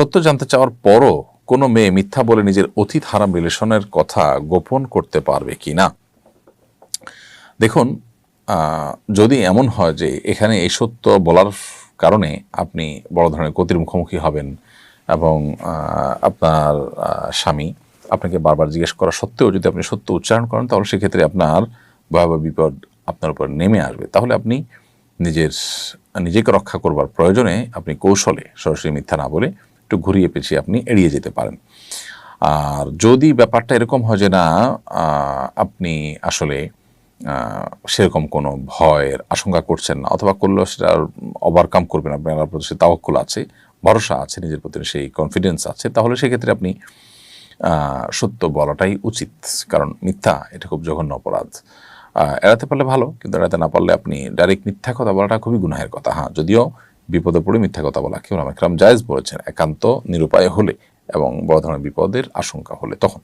সত্য জানতে চাওয়ার পরও কোনো মেয়ে মিথ্যা বলে নিজের অতীত হারাম রিলেশনের কথা গোপন করতে পারবে কি না? দেখুন যদি এমন হয় যে এখানে এই সত্য বলার কারণে আপনি বড় ধরনের ক্ষতির মুখোমুখি হবেন এবং আপনার স্বামী আপনাকে বারবার জিজ্ঞেস করা সত্ত্বেও যদি আপনি সত্য উচ্চারণ করেন, তাহলে সেক্ষেত্রে আপনার ভয়াবহ বিপদ আপনার উপর নেমে আসবে। তাহলে আপনি নিজের, নিজেকে রক্ষা করবার প্রয়োজনে আপনি কৌশলে সরাসরি মিথ্যা না বলে একটু ঘুরিয়ে পেঁচিয়ে আপনি এড়িয়ে যেতে পারেন। আর যদি ব্যাপারটা এরকম হয় যে না আপনি আসলে সেরকম কোনো ভয়ের আশঙ্কা করছেন না, অথবা করলেও সেটা ওভারকাম করবেন আপনার প্রতি সে তাওয়াক্কুল আছে, ভরসা আছে, নিজের প্রতি সেই কনফিডেন্স আছে, তাহলে সেক্ষেত্রে আপনি সত্য বলাটাই উচিত। কারণ মিথ্যা, এটা খুব জঘন্য অপরাধ। এড়াতে পারলে ভালো, কিন্তু এড়াতে না পারলে আপনি ডাইরেক্ট মিথ্যা কথা বলাটা খুবই গুনাহের কথা। হ্যাঁ যদিও বিপদে পড়ে মিথ্যা কথা বলা। কেউ একরাম জায়েজ বলেছেন, একান্ত নিরুপায় হলে এবং বড় ধরনের বিপদের আশঙ্কা হলে তখন।